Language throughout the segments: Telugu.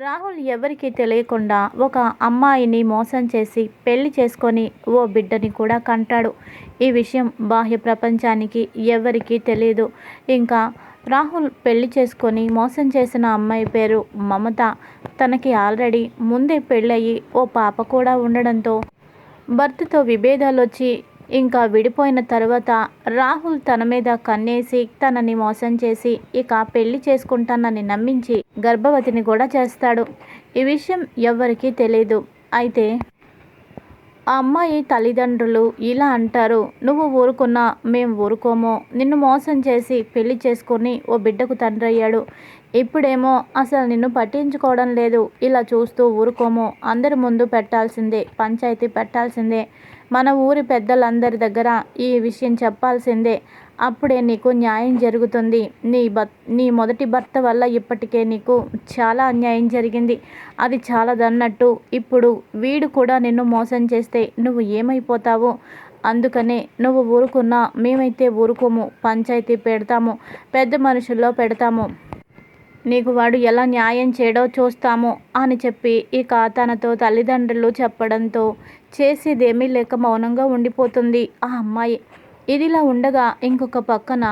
రాహుల్ ఎవరికీ తెలియకుండా ఒక అమ్మాయిని మోసం చేసి పెళ్ళి చేసుకొని ఓ బిడ్డని కూడా కంటాడు. ఈ విషయం బాహ్య ప్రపంచానికి ఎవరికీ తెలియదు ఇంకా రాహుల్ పెళ్ళి చేసుకొని మోసం చేసిన అమ్మాయి పేరు మమత. తనకి ఆల్రెడీ ముందే పెళ్ళయి ఓ పాప కూడా ఉండడంతో భర్తతో విభేదాలు వచ్చి ఇంకా విడిపోయిన తర్వాత రాహుల్ తన మీద కన్నేసి తనని మోసం చేసి ఇక పెళ్ళి చేసుకుంటానని నమ్మించి గర్భవతిని కూడా చేస్తాడు. ఈ విషయం ఎవ్వరికీ తెలియదు అయితే ఆ అమ్మాయి తల్లిదండ్రులు ఇలా అంటారు నువ్వు ఊరుకున్నా మేము ఊరుకోము. నిన్ను మోసం చేసి పెళ్ళి చేసుకొని ఓ బిడ్డకు తండ్రి అయ్యాడు. ఇప్పుడేమో అసలు నిన్ను పట్టించుకోవడం లేదు. ఇలా చూస్తూ ఊరుకోము. అందరి ముందు పెట్టాల్సిందే పంచాయతీ పెట్టాల్సిందే. మన ఊరి పెద్దలందరి దగ్గర ఈ విషయం చెప్పాల్సిందే. అప్పుడే నీకు న్యాయం జరుగుతుంది. నీ భర్త నీ మొదటి భర్త వల్ల ఇప్పటికే నీకు చాలా అన్యాయం జరిగింది. అది చాలదన్నట్టు ఇప్పుడు వీడు కూడా నిన్ను మోసం చేస్తే నువ్వు ఏమైపోతావు? అందుకనే నువ్వు ఊరుకున్నా మేమైతే ఊరుకోము. పంచాయతీ పెడతాము. పెద్ద మనుషుల్లో పెడతాము. నీకు వాడు ఎలా న్యాయం చేయడో చూస్తాము అని చెప్పి ఇక తనతో తల్లిదండ్రులు చెప్పడంతో చేసేదేమీ లేక మౌనంగా ఉండిపోతుంది ఆ అమ్మాయి. ఇదిలా ఉండగా ఇంకొక పక్కన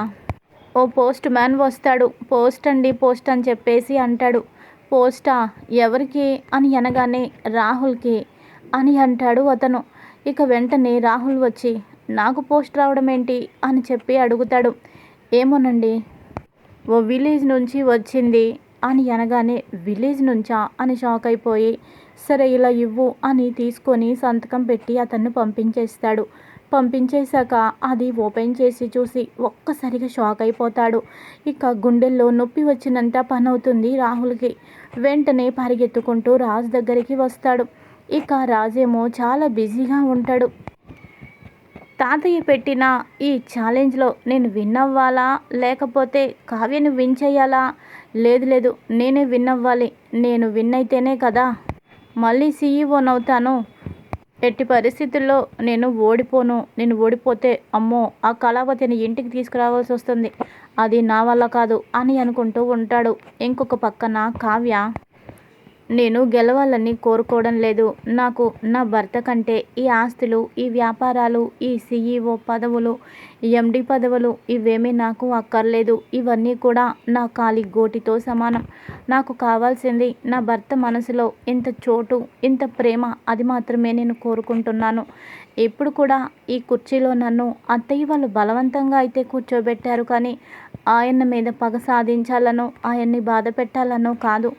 ఓ పోస్ట్ మ్యాన్ వస్తాడు. పోస్ట్ అండి పోస్ట్ అని చెప్పేసి అంటాడు. పోస్టా? ఎవరికి? అని అనగానే రాహుల్కి. అని అంటాడు అతను. ఇక వెంటనే రాహుల్ వచ్చి నాకు పోస్ట్ రావడం ఏంటి అని చెప్పి అడుగుతాడు. ఏమోనండి? ఓ విలేజ్ నుంచి వచ్చింది అని అనగానే విలేజ్ నుంచా? అని షాక్ అయిపోయి సరే ఇలా ఇవ్వు అని తీసుకొని సంతకం పెట్టి అతన్ని పంపించేస్తాడు. పంపించేశాక అది ఓపెన్ చేసి చూసి ఒక్కసారిగా షాక్ అయిపోతాడు. ఇక గుండెల్లో నొప్పి వచ్చినంత పని అవుతుంది రాహుల్కి. వెంటనే పరిగెత్తుకుంటూ రాజు దగ్గరికి వస్తాడు. ఇక రాజేమో చాలా బిజీగా ఉంటాడు. తాతయ్య పెట్టిన ఈ ఛాలెంజ్లో నేను విన్ అవ్వాలా లేకపోతే కావ్యను విన్ చేయాలా? లేదు లేదు నేనే విన్ అవ్వాలి నేను విన్ అయితేనే కదా? మళ్ళీ సీఈఓనవుతాను ఎట్టి పరిస్థితుల్లో నేను ఓడిపోను. నేను ఓడిపోతే అమ్మో ఆ కళావతిని ఇంటికి తీసుకురావాల్సి వస్తుంది. అది నా వల్ల కాదు అని అనుకుంటూ ఉంటాడు ఇంకొక పక్కన కావ్య. నేను గెలవాలని కోరుకోవడం లేదు. నాకు నా భర్త కంటే ఈ ఆస్తులు ఈ వ్యాపారాలు ఈ సిఈఓ పదవులు ఎండి పదవులు ఇవేమీ నాకు అక్కర్లేదు. ఇవన్నీ కూడా నా కాలి గోటితో సమానం. నాకు కావాల్సింది నా భర్త మనసులో ఇంత చోటు ఇంత ప్రేమ అది మాత్రమే నేను కోరుకుంటున్నాను. ఇప్పుడు కూడా ఈ కుర్చీలో నన్ను అత్తయ్య వాళ్ళు బలవంతంగా అయితే కూర్చోబెట్టారు కానీ ఆయన మీద పగ సాధించాలనో ఆయన్ని బాధ పెట్టాలనో కాదు.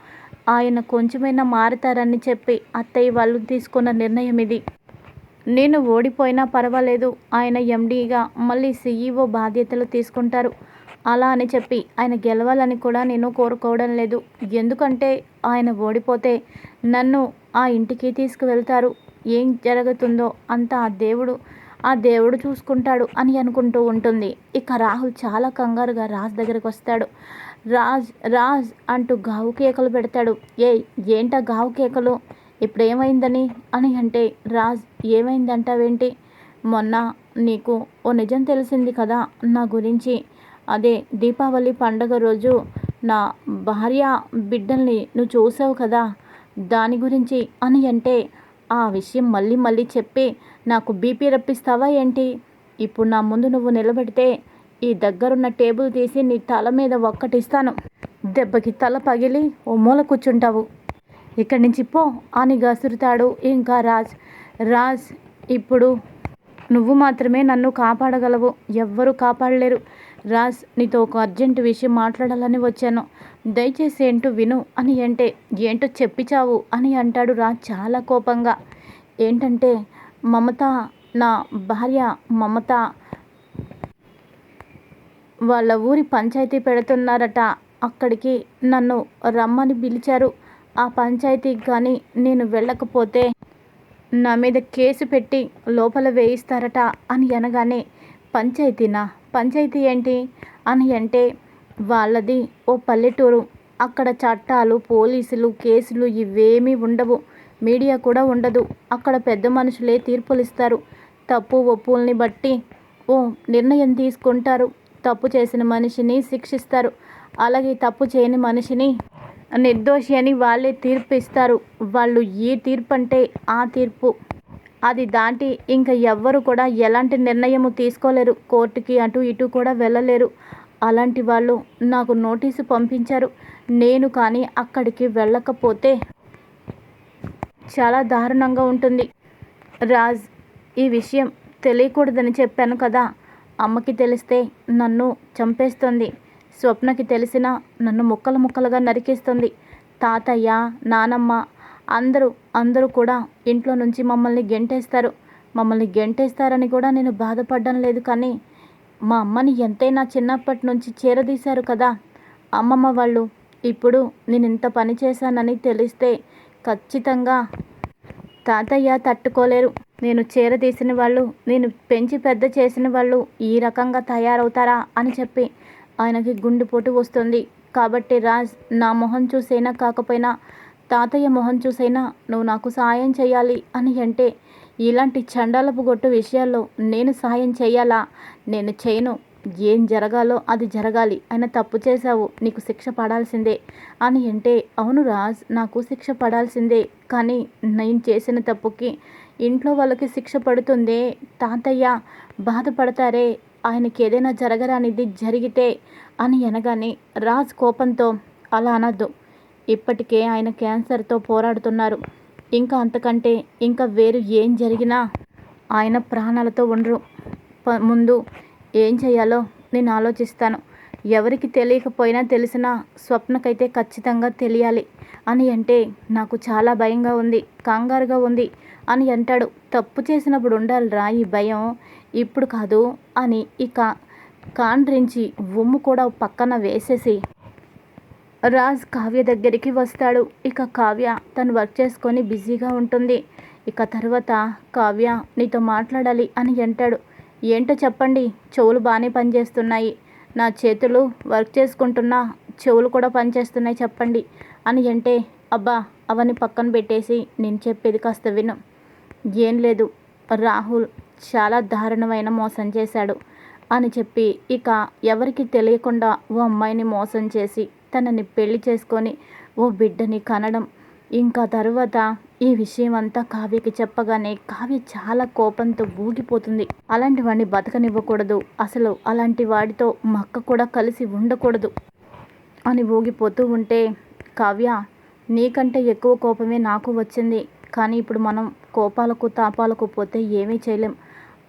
ఆయన కొంచెమైనా మారతారని చెప్పి అత్తయ్య వాళ్ళు తీసుకున్న నిర్ణయం ఇది. నేను ఓడిపోయినా పర్వాలేదు. ఆయన ఎండీగా మళ్ళీ సీఈఓ బాధ్యతలు తీసుకుంటారు. అలా అని చెప్పి ఆయన గెలవాలని కూడా నేను కోరుకోవడం లేదు. ఎందుకంటే ఆయన ఓడిపోతే నన్ను ఆ ఇంటికి తీసుకువెళ్తారు. ఏం జరుగుతుందో అంతా ఆ దేవుడు ఆ దేవుడు చూసుకుంటాడు అని అనుకుంటూ ఉంటుంది. ఇక రాహుల్ చాలా కంగారుగా రాజ్ దగ్గరికి వస్తాడు. రాజ్ రాజ్ అంటూ గావు కేకలు పెడతాడు. ఏ ఏంటా గావు కేకలు? ఇప్పుడు ఏమైందని అని అంటే రాజ్ ఏమైందంటావేంటి? మొన్న నీకు ఓ నిజం తెలిసింది కదా నా గురించి. అదే దీపావళి పండగ రోజు నా భార్య బిడ్డల్ని నువ్వు చూసావు కదా? దాని గురించి అని అంటే ఆ విషయం మళ్ళీ మళ్ళీ చెప్పి నాకు బీపీ రప్పిస్తావా ఏంటి? ఇప్పుడు నా ముందు నువ్వు నిలబెడితే ఈ దగ్గరున్న టేబుల్ తీసి నీ తల మీద ఒక్కటిస్తాను. దెబ్బకి తల పగిలి ఓ మూల కూర్చుంటావు. ఇక్కడి నుంచి పో అని గసురుతాడు ఇంకా రాజ్ రాజ్ ఇప్పుడు నువ్వు మాత్రమే నన్ను కాపాడగలవు. ఎవ్వరూ కాపాడలేరు. రాజ్ నీతో ఒక అర్జెంట్ విషయం మాట్లాడాలని వచ్చాను. దయచేసి ఏంటో విను అని అంటే ఏంటో చెప్పిచావు అని అంటాడు రాజ్ చాలా కోపంగా. ఏంటంటే మమత నా భార్య మమత వాళ్ళ ఊరి పంచాయతీ పెడుతున్నారట. అక్కడికి నన్ను రమ్మని పిలిచారు. ఆ పంచాయతీకి కానీ నేను వెళ్ళకపోతే నా మీద కేసు పెట్టి లోపల వేయిస్తారట అని అనగానే పంచాయతీనా? పంచాయతీ ఏంటి? అని అంటే వాళ్ళది ఓ పల్లెటూరు. అక్కడ చట్టాలు పోలీసులు కేసులు ఇవేమీ ఉండవు. మీడియా కూడా ఉండదు. అక్కడ పెద్ద మనుషులే తీర్పులు ఇస్తారు తప్పు ఒప్పుల్ని బట్టి ఓ నిర్ణయం తీసుకుంటారు. తప్పు చేసిన మనిషిని శిక్షిస్తారు. అలాగే తప్పు చేయని మనిషిని నిర్దోషి అని వాళ్ళే తీర్పు ఇస్తారు వాళ్ళు ఏ తీర్పు అంటే ఆ తీర్పు. అది దాటి ఇంకా ఎవ్వరు కూడా ఎలాంటి నిర్ణయము తీసుకోలేరు. కోర్టుకి అటు ఇటు కూడా వెళ్ళలేరు. అలాంటి వాళ్ళు నాకు నోటీసు పంపించారు. నేను కానీ అక్కడికి వెళ్ళకపోతే చాలా దారుణంగా ఉంటుంది. రాజ్ ఈ విషయం తెలియకూడదని చెప్పాను కదా. అమ్మకి తెలిస్తే నన్ను చంపేస్తుంది. స్వప్నకి తెలిసినా నన్ను ముక్కలు ముక్కలుగా నరికేస్తుంది. తాతయ్య నానమ్మ అందరూ అందరూ కూడా ఇంట్లో నుంచి మమ్మల్ని గెంటేస్తారు. మమ్మల్ని గెంటేస్తారని కూడా నేను బాధపడడం లేదు కానీ మా అమ్మని ఎంతైనా చిన్నప్పటి నుంచి చేరదీశారు కదా. అమ్మమ్మ వాళ్ళు ఇప్పుడు నేను ఇంత పని చేశానని తెలిస్తే ఖచ్చితంగా తాతయ్య తట్టుకోలేరు. నేను చేరదీసిన వాళ్ళు నేను పెంచి పెద్ద చేసిన వాళ్ళు ఈ రకంగా తయారవుతారా అని చెప్పి ఆయనకి గుండెపోటు వస్తుంది. కాబట్టి రాజ్ నా మొహం చూసైనా కాకపోయినా తాతయ్య మొహం చూసైనా నువ్వు నాకు సాయం చేయాలి అని అంటే ఇలాంటి చండాలపు గొట్టు విషయాల్లో నేను సాయం చేయాలా నేను చేయను. ఏం జరగాలో అది జరగాలి. ఆయన తప్పు చేశావు నీకు శిక్ష పడాల్సిందే అని అంటే అవును రాజ్ నాకు శిక్ష పడాల్సిందే. కానీ నేను చేసిన తప్పుకి ఇంట్లో వాళ్ళకి శిక్ష పడుతుందే? తాతయ్య బాధపడతారే. ఆయనకి ఏదైనా జరగరానిది జరిగితే అని అనగానే రాజ్ కోపంతో అలా అనద్దు. ఇప్పటికే ఆయన క్యాన్సర్తో పోరాడుతున్నారు. ఇంకా అంతకంటే ఇంకా వేరు ఏం జరిగినా ఆయన ప్రాణాలతో ఉండరు. ముందు ఏం చేయాలో నేను ఆలోచిస్తాను. ఎవరికి తెలియకపోయినా తెలిసిన స్వప్నకైతే ఖచ్చితంగా తెలియాలి. అని అంటే నాకు చాలా భయంగా ఉంది కంగారుగా ఉంది అని అంటాడు. తప్పు చేసినప్పుడు ఉండాలిరా ఈ భయం. ఇప్పుడు కాదు అని ఇక కాండ్రించి ఉమ్ము కూడా పక్కన వేసేసి రాజ్ కావ్య దగ్గరికి వస్తాడు. ఇక కావ్య తను వర్క్ చేసుకొని బిజీగా ఉంటుంది. ఇక తర్వాత కావ్య నీతో మాట్లాడాలి అని అంటాడు. ఏంటో చెప్పండి చెవులు బాగానే పనిచేస్తున్నాయి. నా చేతులు వర్క్ చేసుకుంటున్నా చెవులు కూడా పనిచేస్తున్నాయి చెప్పండి అని అంటే అబ్బా అవన్నీ పక్కన పెట్టేసి నేను చెప్పేది కాస్త విను. ఏం లేదు రాహుల్ చాలా దారుణమైన మోసం చేశాడు అని చెప్పి ఇక ఎవరికి తెలియకుండా ఓ అమ్మాయిని మోసం చేసి తనని పెళ్ళి చేసుకొని ఓ బిడ్డని కనడం ఇంకా తర్వాత ఈ విషయం అంతా కావ్యకి చెప్పగానే కావ్య చాలా కోపంతో ఊగిపోతుంది. అలాంటి వాడిని బతకనివ్వకూడదు. అసలు అలాంటి వాడితో మక్క కూడా కలిసి ఉండకూడదు అని ఊగిపోతూ ఉంటే కావ్య నీకంటే ఎక్కువ కోపమే నాకు వచ్చింది. కానీ ఇప్పుడు మనం కోపాలకు తాపాలకు పోతే ఏమీ చేయలేం.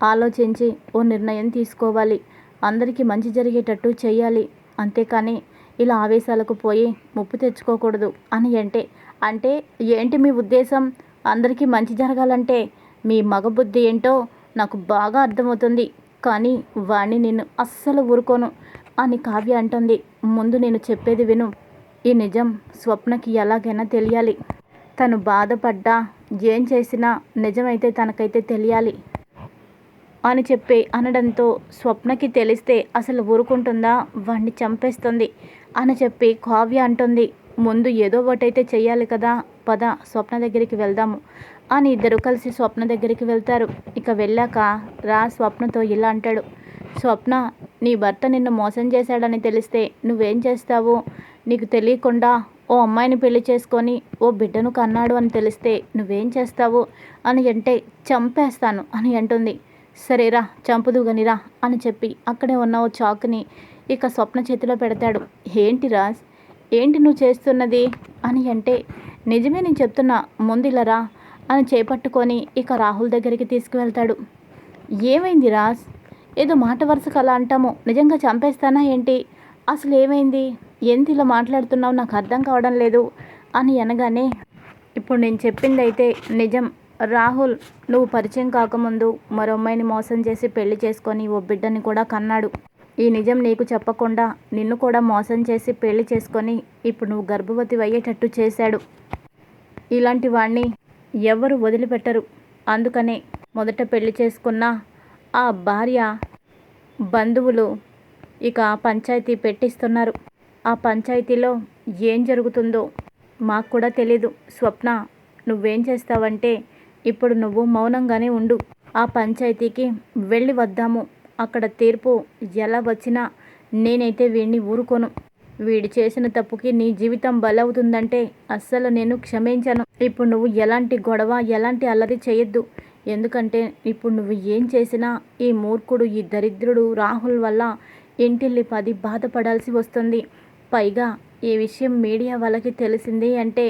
ఆలోచించి ఓ నిర్ణయం తీసుకోవాలి. అందరికీ మంచి జరిగేటట్టు చేయాలి అంతేకాని ఇలా ఆవేశాలకు పోయి ముప్పు తెచ్చుకోకూడదు అని అంటే అంటే ఏంటి మీ ఉద్దేశం? అందరికీ మంచి జరగాలంటే మీ మగబుద్ధి ఏంటో నాకు బాగా అర్థమవుతుంది. కానీ వాణ్ణి నేను అస్సలు ఊరుకోను అని కావ్య అంటుంది. ముందు నేను చెప్పేది విను. ఈ నిజం స్వప్నకి ఎలాగైనా తెలియాలి. తను బాధపడ్డా ఏం చేసినా నిజమైతే తనకైతే తెలియాలి అని చెప్పి అనడంతో స్వప్నకి తెలిస్తే అసలు ఊరుకుంటుందా? వాణ్ణి చంపేస్తుంది అని చెప్పి కావ్య అంటుంది. ముందు ఏదో ఒకటైతే చేయాలి కదా పద స్వప్న దగ్గరికి వెళ్దాము అని ఇద్దరు కలిసి స్వప్న దగ్గరికి వెళ్తారు. ఇక వెళ్ళాక రా స్వప్నతో ఇలా అంటాడు. స్వప్న నీ భర్త నిన్ను మోసం చేశాడని తెలిస్తే నువ్వేం చేస్తావు? నీకు తెలియకుండా ఓ అమ్మాయిని పెళ్ళి చేసుకొని ఓ బిడ్డను కన్నాడు అని తెలిస్తే నువ్వేం చేస్తావు? అని అంటే చంపేస్తాను అని అంటుంది. సరేరా చంపుదుగనిరా అని చెప్పి అక్కడే ఉన్న ఓ చాకుని ఇక స్వప్న చేతిలో పెడతాడు. ఏంటి రాజ్? ఏంటి నువ్వు చేస్తున్నది? అని అంటే నిజమే నేను చెప్తున్నా ముందిలరా అని చేపట్టుకొని ఇక రాహుల్ దగ్గరికి తీసుకువెళ్తాడు. ఏమైంది రాజ్? ఏదో మాట వరుసకు అలా అంటాము నిజంగా చంపేస్తానా ఏంటి? అసలు ఏమైంది? ఎంత ఇలా మాట్లాడుతున్నావు? నాకు అర్థం కావడం లేదు అని అనగానే ఇప్పుడు నేను చెప్పింది అయితే నిజం. రాహుల్ నువ్వు పరిచయం కాకముందు మరో అమ్మాయిని మోసం చేసి పెళ్ళి చేసుకొని ఓ బిడ్డని కూడా కన్నాడు. ఈ నిజం నీకు చెప్పకుండా నిన్ను కూడా మోసం చేసి పెళ్ళి చేసుకొని ఇప్పుడు నువ్వు గర్భవతి అయ్యేటట్టు చేశాడు. ఇలాంటి వాణ్ణి ఎవరు వదిలిపెట్టరు. అందుకనే మొదట పెళ్ళి చేసుకున్న ఆ భార్య బంధువులు ఇక పంచాయతీ పెట్టిస్తున్నారు. ఆ పంచాయతీలో ఏం జరుగుతుందో మాకు కూడా తెలీదు. స్వప్న నువ్వేం చేస్తావంటే ఇప్పుడు నువ్వు మౌనంగానే ఉండు. ఆ పంచాయతీకి వెళ్ళి వద్దాము. అక్కడ తీర్పు ఎలా వచ్చినా నేనైతే వీడిని ఊరుకోను. వీడు చేసిన తప్పుకి నీ జీవితం బలవుతుందంటే అస్సలు నేను క్షమించను. ఇప్పుడు నువ్వు ఎలాంటి గొడవ ఎలాంటి అల్లరి చేయొద్దు. ఎందుకంటే ఇప్పుడు నువ్వు ఏం చేసినా ఈ మూర్ఖుడు ఈ దరిద్రుడు రాహుల్ వల్ల ఇంటిల్లి పది బాధపడాల్సి వస్తుంది. పైగా ఈ విషయం మీడియా వాళ్ళకి తెలిసింది అంటే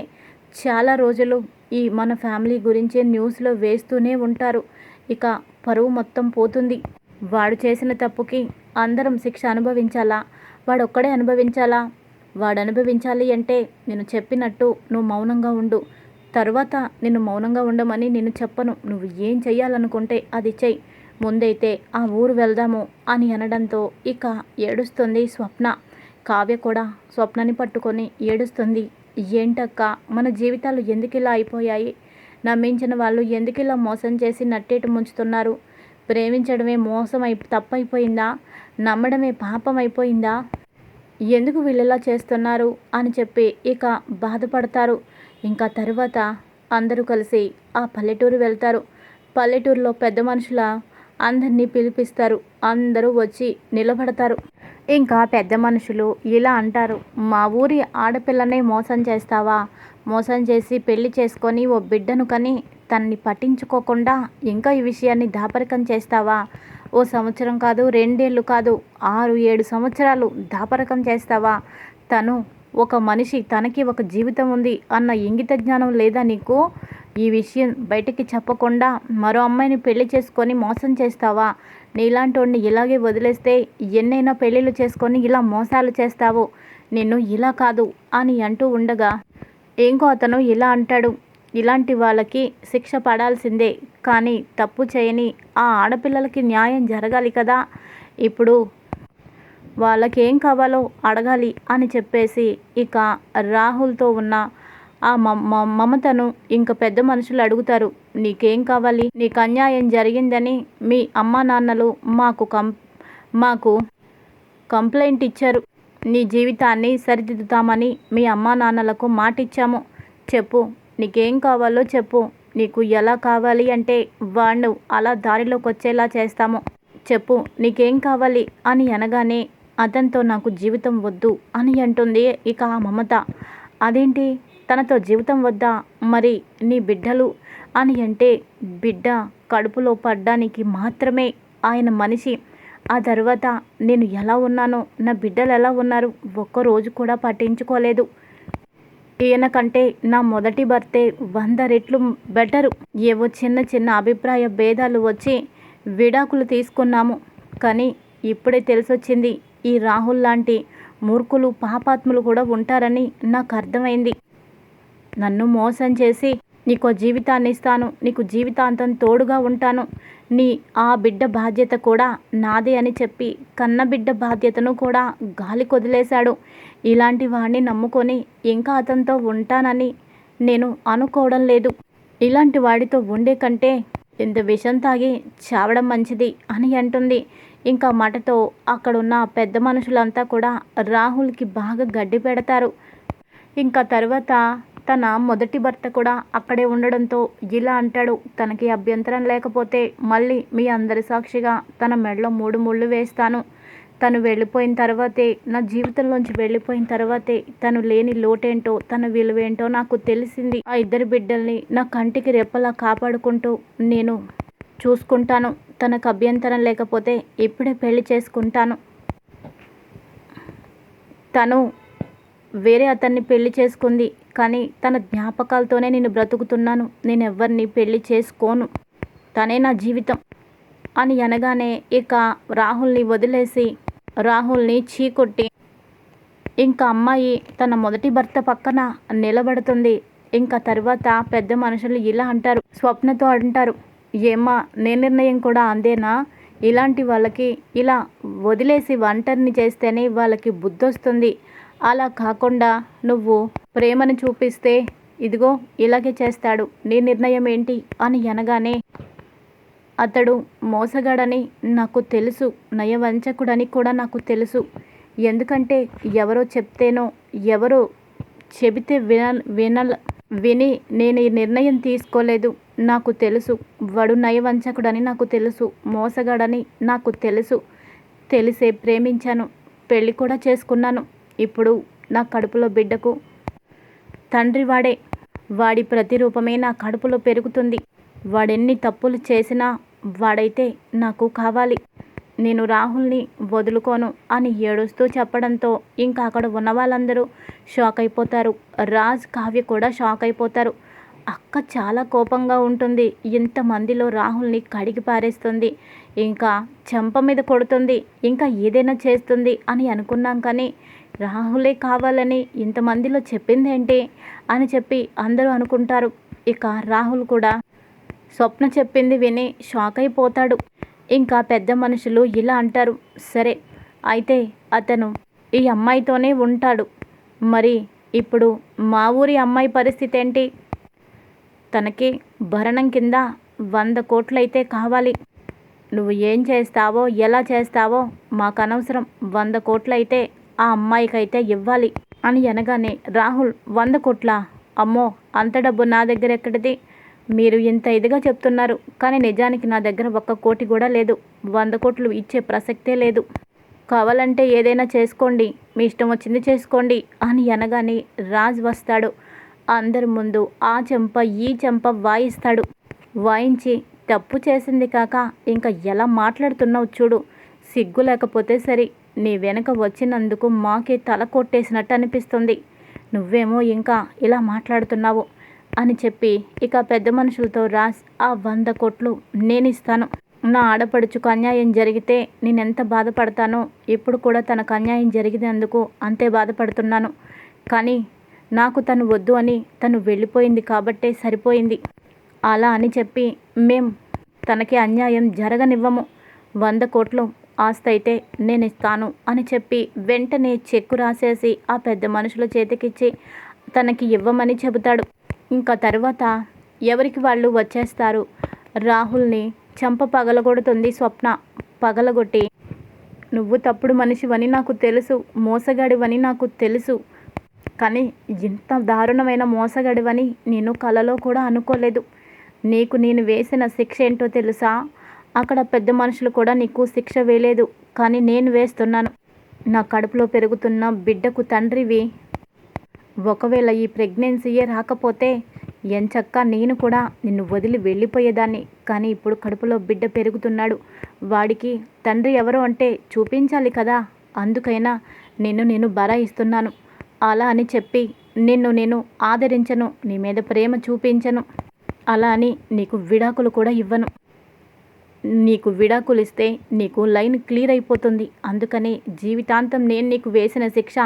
చాలా రోజులు ఈ మన ఫ్యామిలీ గురించి న్యూస్లో వేస్తూనే ఉంటారు. ఇక పరువు మొత్తం పోతుంది. వాడు చేసిన తప్పుకి అందరం శిక్ష అనుభవించాలా? వాడు ఒక్కడే అనుభవించాలా? వాడు అనుభవించాలి అంటే నేను చెప్పినట్టు నువ్వు మౌనంగా ఉండు. తర్వాత నిన్ను మౌనంగా ఉండమని నేను చెప్పను. నువ్వు ఏం చెయ్యాలనుకుంటే అది చెయ్యి. ముందైతే ఆ ఊరు వెళ్దాము అని అనడంతో ఇక ఏడుస్తుంది స్వప్న. కావ్య కూడా స్వప్నని పట్టుకొని ఏడుస్తుంది. ఏంటక్క మన జీవితాలు ఎందుకు ఇలా అయిపోయాయి? నమ్మించిన వాళ్ళు ఎందుకు ఇలా మోసం చేసి నట్టేటు ముంచుతున్నారు? ప్రేమించడమే మోసం అయి తప్పైపోయిందా? నమ్మడమే పాపం అయిపోయిందా ఎందుకు వీళ్ళలా చేస్తున్నారు? అని చెప్పి ఇక బాధపడతారు. ఇంకా తర్వాత అందరూ కలిసి ఆ పల్లెటూరు వెళ్తారు. పల్లెటూరులో పెద్ద మనుషుల అందరినీ పిలిపిస్తారు. అందరూ వచ్చి నిలబడతారు. ఇంకా పెద్ద మనుషులు ఇలా అంటారు. మా ఊరి ఆడపిల్లనే మోసం చేస్తావా? మోసం చేసి పెళ్ళి చేసుకొని ఓ బిడ్డను కని తనని పట్టించుకోకుండా ఇంకా ఈ విషయాన్ని దాపరికం చేస్తావా? ఓ సంవత్సరం కాదు రెండేళ్ళు కాదు ఆరు ఏడు సంవత్సరాలు దాపరకం చేస్తావా? తను ఒక మనిషి తనకి ఒక జీవితం ఉంది అన్న ఇంగిత జ్ఞానం లేదా నీకు? ఈ విషయం బయటికి చెప్పకుండా మరో అమ్మాయిని పెళ్ళి చేసుకొని మోసం చేస్తావా? నీలాంటి ఇలాగే వదిలేస్తే ఎన్నైనా పెళ్ళిళ్ళు చేసుకొని ఇలా మోసాలు చేస్తావు. నిన్ను ఇలా కాదు అని అంటూ ఉండగా ఇంకో అతను ఇలా అంటాడు. ఇలాంటి వాళ్ళకి శిక్ష పడాల్సిందే. కానీ తప్పు చేయని ఆ ఆడపిల్లలకి న్యాయం జరగాలి కదా. ఇప్పుడు వాళ్ళకి ఏం కావాలో అడగాలి అని చెప్పేసి ఇక రాహుల్తో ఉన్న ఆ మమతను ఇంక పెద్ద మనుషులు అడుగుతారు. నీకేం కావాలి? నీకు అన్యాయం జరిగిందని మీ అమ్మా నాన్నలు మాకు కం మాకు కంప్లైంట్ ఇచ్చారు. నీ జీవితాన్ని సరిదిద్దుతామని మీ అమ్మా నాన్నలకు మాటిచ్చాము. చెప్పు. నీకేం కావాలో చెప్పు. నీకు ఎలా కావాలి అంటే వాణ్ణు అలా దారిలోకి వచ్చేలా చేస్తాము. చెప్పు నీకేం కావాలి? అని అనగానే అతనితో నాకు జీవితం వద్దు అని అంటుంది ఇక ఆ మమత. అదేంటి? తనతో జీవితం వద్దా? మరి నీ బిడ్డలు? అని అంటే బిడ్డ కడుపులో పడ్డానికి మాత్రమే ఆయన మనిషి. ఆ తర్వాత నేను ఎలా ఉన్నానో నా బిడ్డలు ఎలా ఉన్నారు ఒక్కరోజు కూడా పట్టించుకోలేదు. ఈయన కంటే నా మొదటి భర్తే వంద రెట్లు బెటరు. ఏవో చిన్న చిన్న అభిప్రాయ భేదాలు వచ్చి విడాకులు తీసుకున్నాము. కానీ ఇప్పుడే తెలిసొచ్చింది ఈ రాహుల్ లాంటి మూర్ఖులు పాపాత్ములు కూడా ఉంటారని నాకు అర్థమైంది. నన్ను మోసం చేసి నీకు జీవితాన్ని ఇస్తాను నీకు జీవితాంతం తోడుగా ఉంటాను. నీ ఆ బిడ్డ బాధ్యత కూడా నాదే అని చెప్పి కన్న బిడ్డ బాధ్యతను కూడా గాలి కొదిలేశాడు. ఇలాంటి వాడిని నమ్ముకొని ఇంకా అతనితో ఉంటానని నేను అనుకోవడం లేదు. ఇలాంటి వాడితో ఉండే కంటే ఇంత విషం తాగి చావడం మంచిది అని అంటుంది. ఇంకా మటతో అక్కడున్న పెద్ద మనుషులంతా కూడా రాహుల్కి బాగా గడ్డి పెడతారు. ఇంకా తర్వాత తన మొదటి భర్త కూడా అక్కడే ఉండడంతో ఇలా అంటాడు. తనకి అభ్యంతరం లేకపోతే మళ్ళీ మీ అందరి సాక్షిగా తన మెడలో మూడు ముళ్ళు వేస్తాను. తను వెళ్ళిపోయిన తర్వాతే నా జీవితంలోంచి వెళ్ళిపోయిన తర్వాతే తను లేని లోటేంటో తన విలువేంటో నాకు తెలిసింది. ఆ ఇద్దరు బిడ్డల్ని నా కంటికి రెప్పలా కాపాడుకుంటూ నేను చూసుకుంటాను. తనకు అభ్యంతరం లేకపోతే ఇప్పుడే పెళ్ళి చేసుకుంటాను. తను వేరే అతన్ని పెళ్ళి చేసుకుంది. కానీ తన జ్ఞాపకాలతోనే నేను బ్రతుకుతున్నాను. నేను ఎవరిని పెళ్ళి చేసుకోను. తనే నా జీవితం. అని అనగానే ఇక రాహుల్ని వదిలేసి రాహుల్ని చీకొట్టి ఇంకా అమ్మాయి తన మొదటి భర్త పక్కన నిలబడుతుంది. ఇంకా తర్వాత పెద్ద మనుషులు ఇలా అంటారు స్వప్నతో అంటారు. ఏమా నే నిర్ణయం కూడా అందేనా? ఇలాంటి వాళ్ళకి ఇలా వదిలేసి వంటర్ని చేస్తేనే వాళ్ళకి బుద్ధి వస్తుంది అలా కాకుండా నువ్వు ప్రేమను చూపిస్తే ఇదిగో ఇలాగే చేస్తాడు నీ నిర్ణయం ఏంటి? అని అనగానే అతడు మోసగాడని నాకు తెలుసు నయవంచకుడని కూడా నాకు తెలుసు. ఎందుకంటే ఎవరో చెప్తేనో ఎవరో చెబితే విన వినల విని నేను ఈ నిర్ణయం తీసుకోలేదు నాకు తెలుసు. వాడు నయవంచకుడని నాకు తెలుసు మోసగాడని నాకు తెలుసు. తెలిసే ప్రేమించాను పెళ్ళి కూడా చేసుకున్నాను. ఇప్పుడు నా కడుపులో బిడ్డకు తండ్రి వాడే వాడి ప్రతిరూపమే నా కడుపులో పెరుగుతుంది. వాడెన్ని తప్పులు చేసినా వాడైతే నాకు కావాలి. నేను రాహుల్ని వదులుకోను అని ఏడుస్తూ చెప్పడంతో ఇంకా అక్కడ ఉన్న వాళ్ళందరూ షాక్ అయిపోతారు. రాజ్ కావ్య కూడా షాక్ అయిపోతారు. అక్క చాలా కోపంగా ఉంటుంది. ఇంతమందిలో రాహుల్ని కడిగి పారేస్తుంది. ఇంకా చెంప మీద కొడుతుంది. ఇంకా ఏదైనా చేస్తుంది అని అనుకున్నాం కానీ రాహులే కావాలని ఇంతమందిలో చెప్పిందేంటి అని చెప్పి అందరూ అనుకుంటారు. ఇక రాహుల్ కూడా స్వప్న చెప్పింది విని షాక్ అయిపోతాడు. ఇంకా పెద్ద మనుషులు ఇలా అంటారు. సరే అయితే అతను ఈ అమ్మాయితోనే ఉంటాడు. మరి ఇప్పుడు మా ఊరి అమ్మాయి పరిస్థితి ఏంటి? తనకి భరణం కింద వంద కోట్లయితే కావాలి. నువ్వు ఏం చేస్తావో ఎలా చేస్తావో మాకు అనవసరం. వంద కోట్లయితే ఆ అమ్మాయికైతే ఇవ్వాలి అని అనగానే రాహుల్ వంద కోట్ల? అమ్మో అంత డబ్బు నా దగ్గర ఎక్కడిది? మీరు ఇంత ఇదిగా చెప్తున్నారు కానీ నిజానికి నా దగ్గర ఒక్క కోటి కూడా లేదు. వంద కోట్లు ఇచ్చే ప్రసక్తే లేదు. కావాలంటే ఏదైనా చేసుకోండి మీ ఇష్టం వచ్చింది చేసుకోండి అని అనగానే రాజ్ వస్తాడు. అందరి ముందు ఆ చెంప ఈ చెంప వాయిస్తాడు. వాయించి తప్పు చేసింది కాక ఇంకా ఎలా మాట్లాడుతున్నావు చూడు సిగ్గు లేకపోతే సరి నీ వెనక వచ్చినందుకు మాకే తల కొట్టేసినట్టు అనిపిస్తుంది. నువ్వేమో ఇంకా ఇలా మాట్లాడుతున్నావు అని చెప్పి ఇక పెద్ద మనుషులతో రాస్ ఆ వంద కోట్లు నేను ఇస్తాను నా ఆడపడుచుకు అన్యాయం జరిగితే నేనెంత బాధపడతానో ఇప్పుడు కూడా తనకు అన్యాయం జరిగినందుకు అంతే బాధపడుతున్నాను. కానీ నాకు తను వద్దు అని తను వెళ్ళిపోయింది కాబట్టే సరిపోయింది. అలా అని చెప్పి మేం తనకి అన్యాయం జరగనివ్వము. వంద కోట్లు ఆస్తి అయితే నేను ఇస్తాను అని చెప్పి వెంటనే చెక్కు రాసేసి ఆ పెద్ద మనుషుల చేతికిచ్చి తనకి ఇవ్వమని చెబుతాడు. ఇంకా తర్వాత ఎవరికి వాళ్ళు వచ్చేస్తారు? రాహుల్ని చంప పగలగొడుతుంది స్వప్న. పగలగొట్టి నువ్వు తప్పుడు మనిషివని నాకు తెలుసు మోసగాడివని నాకు తెలుసు. కానీ ఇంత దారుణమైన మోసగాడివని నేను కలలో కూడా అనుకోలేదు. నీకు నేను వేసిన శిక్ష ఏంటో తెలుసా? అక్కడ పెద్ద మనుషులు కూడా నీకు శిక్ష వేయలేదు కానీ నేను వేస్తున్నాను. నా కడుపులో పెరుగుతున్న బిడ్డకు తండ్రివి. ఒకవేళ ఈ ప్రెగ్నెన్సీయే రాకపోతే ఎంచక్క నేను కూడా నిన్ను వదిలి వెళ్ళిపోయేదాన్ని. కానీ ఇప్పుడు కడుపులో బిడ్డ పెరుగుతున్నాడు. వాడికి తండ్రి ఎవరు అంటే చూపించాలి కదా. అందుకైనా నిన్ను నేను బరాయిస్తున్నాను. అలా అని చెప్పి నిన్ను నేను ఆదరించను. నీ మీద ప్రేమ చూపించను. అలా అని నీకు విడాకులు కూడా ఇవ్వను. నీకు విడాకులిస్తే నీకు లైన్ క్లియర్ అయిపోతుంది. అందుకని జీవితాంతం నేను నీకు వేసిన శిక్ష.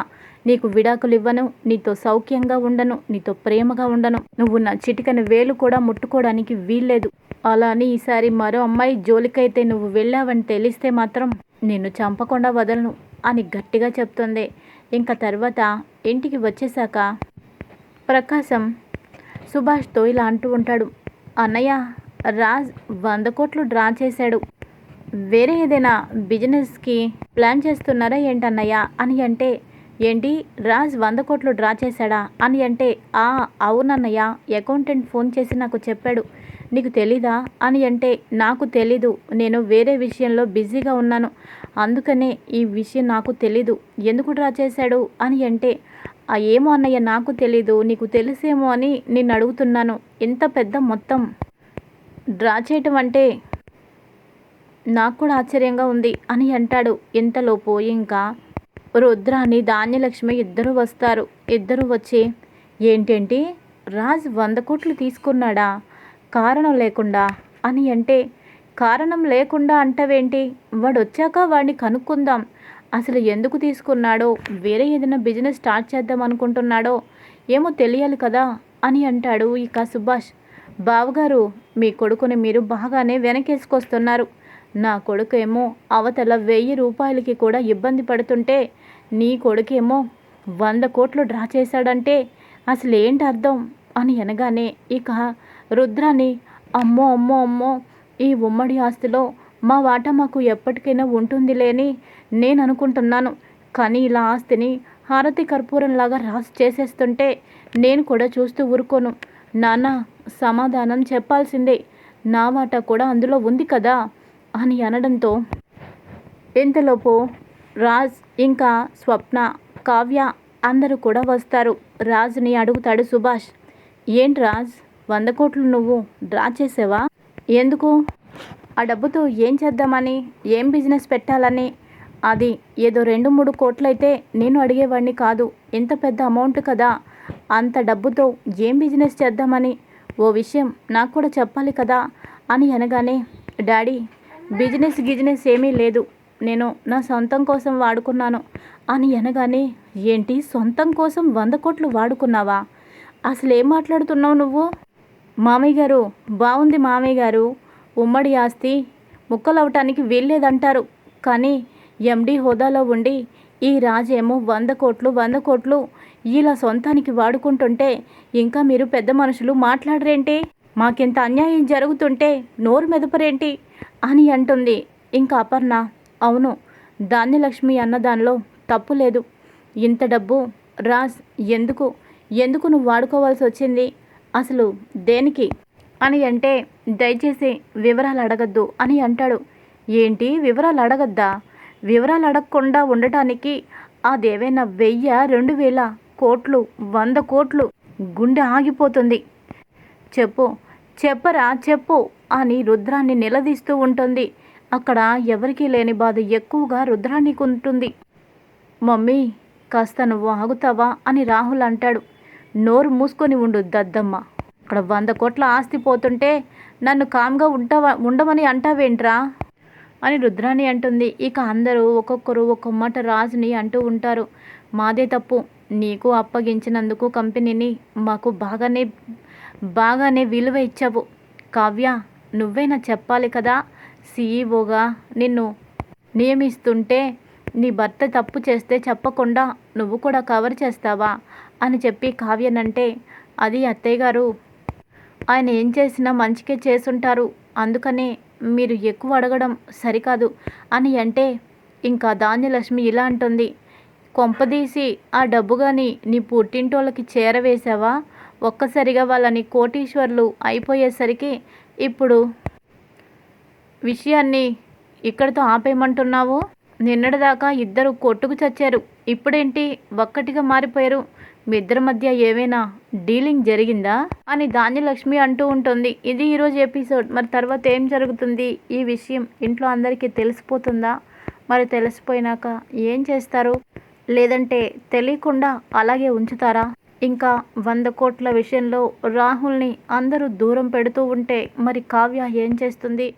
నీకు విడాకులు ఇవ్వను నీతో సౌఖ్యంగా ఉండను నీతో ప్రేమగా ఉండను. నువ్వు నా చిటికని వేలు కూడా ముట్టుకోవడానికి వీల్లేదు. అలా అని ఈసారి మరో అమ్మాయి జోలికైతే నువ్వు వెళ్ళావని తెలిస్తే మాత్రం నిన్ను చంపకుండా వదలను అని గట్టిగా చెప్తుంది. ఇంకా తర్వాత ఇంటికి వచ్చేసాక ప్రకాశం సుభాష్తో ఇలా అంటూ ఉంటాడు. అన్నయ్య రాజ్ వంద కోట్లు డ్రా చేశాడు. వేరే ఏదైనా బిజినెస్కి ప్లాన్ చేస్తున్నారా ఏంటన్నయ్య? అని అంటే ఏంటి? రాజ్ వంద కోట్లు డ్రా చేశాడా? అని అంటే ఆ అవునన్నయ్య అకౌంటెంట్ ఫోన్ చేసి నాకు చెప్పాడు. నీకు తెలీదా? అని అంటే నాకు తెలీదు. నేను వేరే విషయంలో బిజీగా ఉన్నాను. అందుకనే ఈ విషయం నాకు తెలీదు. ఎందుకు డ్రా చేశాడు? అని అంటే ఏమో అన్నయ్య నాకు తెలీదు. నీకు తెలిసేమో అని నిన్ను అడుగుతున్నాను ఇంత పెద్ద మొత్తం. డ్రా చేయటం అంటే నాకు కూడా ఆశ్చర్యంగా ఉంది అని అంటాడు. ఇంతలోపు ఇంకా రుద్రాని ధాన్యలక్ష్మి ఇద్దరు వస్తారు. ఇద్దరు వచ్చి ఏంటేంటి? రాజ్ వంద కోట్లు తీసుకున్నాడా? కారణం లేకుండా? అని అంటే కారణం లేకుండా అంటావేంటి? వాడు వచ్చాక వాడిని కనుక్కుందాం. అసలు ఎందుకు తీసుకున్నాడో? వేరే ఏదైనా బిజినెస్ స్టార్ట్ చేద్దాం అనుకుంటున్నాడో? ఏమో తెలియాలి కదా? అని అంటాడు ఇక సుభాష్. బావగారు మీ కొడుకుని మీరు బాగానే వెనకేసుకొస్తున్నారు. నా కొడుకేమో అవతల వెయ్యి రూపాయలకి కూడా ఇబ్బంది పడుతుంటే నీ కొడుకేమో వంద కోట్లు డ్రా చేశాడంటే అసలు ఏంటి అర్థం? అని అనగానే ఇక రుద్రాని అమ్మో అమ్మో అమ్మో ఈ ఉమ్మడి ఆస్తిలో మా వాటా మాకు ఎప్పటికైనా ఉంటుంది లేని నేను అనుకుంటున్నాను కానీ ఇలా ఆస్తిని హారతి కర్పూరంలాగా రాసి చేసేస్తుంటే నేను కూడా చూస్తూ ఊరుకోను. నాన్న సమాధానం చెప్పాల్సిందే. నా వాటా కూడా అందులో ఉంది కదా? అని అనడంతో ఇంతలోపు రాజ్ ఇంకా స్వప్న కావ్య అందరూ కూడా వస్తారు. రాజుని అడుగుతాడు సుభాష్. ఏంటి రాజ్? వంద కోట్లు నువ్వు డ్రా చేసావా? ఎందుకు? ఆ డబ్బుతో ఏం చేద్దామని ఏం బిజినెస్ పెట్టాలని? అది ఏదో రెండు మూడు కోట్లయితే నేను అడిగేవాడిని కాదు. ఇంత పెద్ద అమౌంట్ కదా? అంత డబ్బుతో ఏం బిజినెస్ చేద్దామని? ఓ విషయం నాకు కూడా చెప్పాలి కదా అని అనగానే డాడీ బిజినెస్ గిజినెస్ ఏమీ లేదు. నేను నా సొంతం కోసం వాడుకున్నాను. అని అనగానే ఏంటి సొంతం కోసం వంద కోట్లు వాడుకున్నావా? అసలు ఏం మాట్లాడుతున్నావు నువ్వు? మామయ్య గారు బాగుంది మామయ్య గారు. ఉమ్మడి ఆస్తి ముక్కలవటానికి వీల్లేదంటారు. కానీ ఎండి హోదాలో ఉండి ఈ రాజేమో వంద కోట్లు వంద కోట్లు ఇలా సొంతానికి వాడుకుంటుంటే ఇంకా మీరు పెద్ద మనుషులు మాట్లాడరేంటి? మాకింత అన్యాయం జరుగుతుంటే నోరు మెదపరేంటి? అని అంటుంది ఇంకా అపర్ణ. అవును ధాన్యలక్ష్మి అన్నదానిలో తప్పు లేదు. ఇంత డబ్బు రాజ్ ఎందుకు? ఎందుకు నువ్వు వాడుకోవాల్సి వచ్చింది? అసలు దేనికి? అని అంటే దయచేసి వివరాలు అడగద్దు అని అంటాడు. ఏంటి వివరాలు అడగద్దా? వివరాలు అడగకుండా ఉండటానికి అదేవైనా వెయ్య రెండు వేల? కోట్లు వంద కోట్లు గుండె ఆగిపోతుంది. చెప్పు చెప్పరా చెప్పు అని రుద్రాన్ని నిలదీస్తూ ఉంటుంది. అక్కడ ఎవరికీ లేని బాధ ఎక్కువగా రుద్రానికి ఉంటుంది మమ్మీ కాస్త నువ్వు ఆగుతావా అని రాహుల్ అంటాడు. నోరు మూసుకొని ఉండు దద్దమ్మ. అక్కడ వంద కోట్ల ఆస్తి పోతుంటే నన్ను కామ్గా ఉంటావా ఉండమని అంటావేంట్రా? అని రుద్రాణి అంటుంది. ఇక అందరూ ఒక్కొక్కరు ఒక్కొక్క మాట రాజుని అంటూ ఉంటారు. మాదే తప్పు. నీకు అప్పగించినందుకు కంపెనీని మాకు బాగానే బాగానే విలువ ఇచ్చావు. కావ్య నువ్వైనా చెప్పాలి కదా? సీఈఓగా నిన్ను నియమిస్తుంటే నీ భర్త తప్పు చేస్తే చెప్పకుండా నువ్వు కూడా కవర్ చేస్తావా? అని చెప్పి కావ్యనంటే అది అత్తయ్య గారు ఆయన ఏం చేసినా మంచికే చేసుంటారు అందుకనే మీరు ఎక్కువ అడగడం సరికాదు అని అంటే ఇంకా ధాన్యలక్ష్మి ఇలా అంటుంది. కొంపదీసి ఆ డబ్బు కానీ నీ పుట్టింటోళ్ళకి చేరవేశావా? ఒక్కసారిగా వాళ్ళని కోటీశ్వర్లు అయిపోయేసరికి ఇప్పుడు విషయాన్ని ఇక్కడితో ఆపేయమంటున్నావు? నిన్నటిదాకా ఇద్దరు కొట్టుకు చచ్చారు. ఇప్పుడేంటి? ఒక్కటిగా మారిపోయారు. మీ ఇద్దరి మధ్య ఏమైనా డీలింగ్ జరిగిందా? అని ధాన్యలక్ష్మి అంటూ ఉంటుంది. ఇది ఈరోజు ఎపిసోడ్. మరి తర్వాత ఏం జరుగుతుంది? ఈ విషయం ఇంట్లో అందరికీ తెలిసిపోతుందా? మరి తెలిసిపోయినాక ఏం చేస్తారు? లేదంటే తెలియకుండా అలాగే ఉంచుతారా? ఇంకా వంద కోట్ల విషయంలో రాహుల్ని అందరూ దూరం పెడుతూ ఉంటే మరి కావ్య ఏం చేస్తుంది?